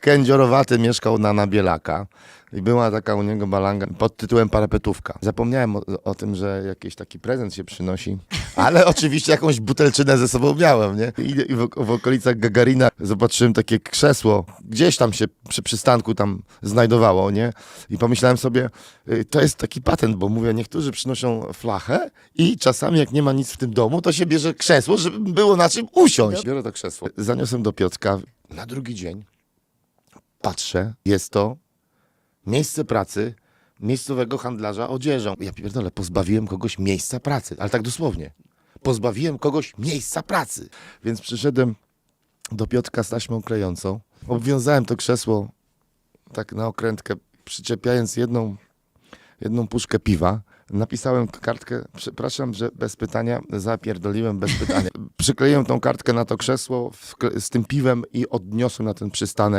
kędziorowaty mieszkał na Nabielaka i była taka u niego balanga pod tytułem Parapetówka. Zapomniałem o, o tym, że jakiś taki prezent się przynosi, ale oczywiście jakąś butelczynę ze sobą miałem, nie? I, i w, w okolicach Gagarina zobaczyłem takie krzesło, gdzieś tam się przy przystanku tam znajdowało, nie? I pomyślałem sobie, y, to jest taki patent, bo mówię, niektórzy przynoszą flachę i czasami jak nie ma nic w tym domu, to się bierze krzesło, żeby było na czym usiąść. Biorę to krzesło, zaniosłem do Piotrka na drugi dzień. Patrzę, jest to miejsce pracy miejscowego handlarza odzieżą. Ja pierdolę, pozbawiłem kogoś miejsca pracy, ale tak dosłownie. Pozbawiłem kogoś miejsca pracy. Więc przyszedłem do Piotrka z taśmą klejącą. Obwiązałem to krzesło tak na okrętkę, przyczepiając jedną, jedną puszkę piwa. Napisałem kartkę, przepraszam, że bez pytania, zapierdoliłem bez pytania. Przykleiłem tą kartkę na to krzesło z tym piwem i odniosłem na ten przystanek.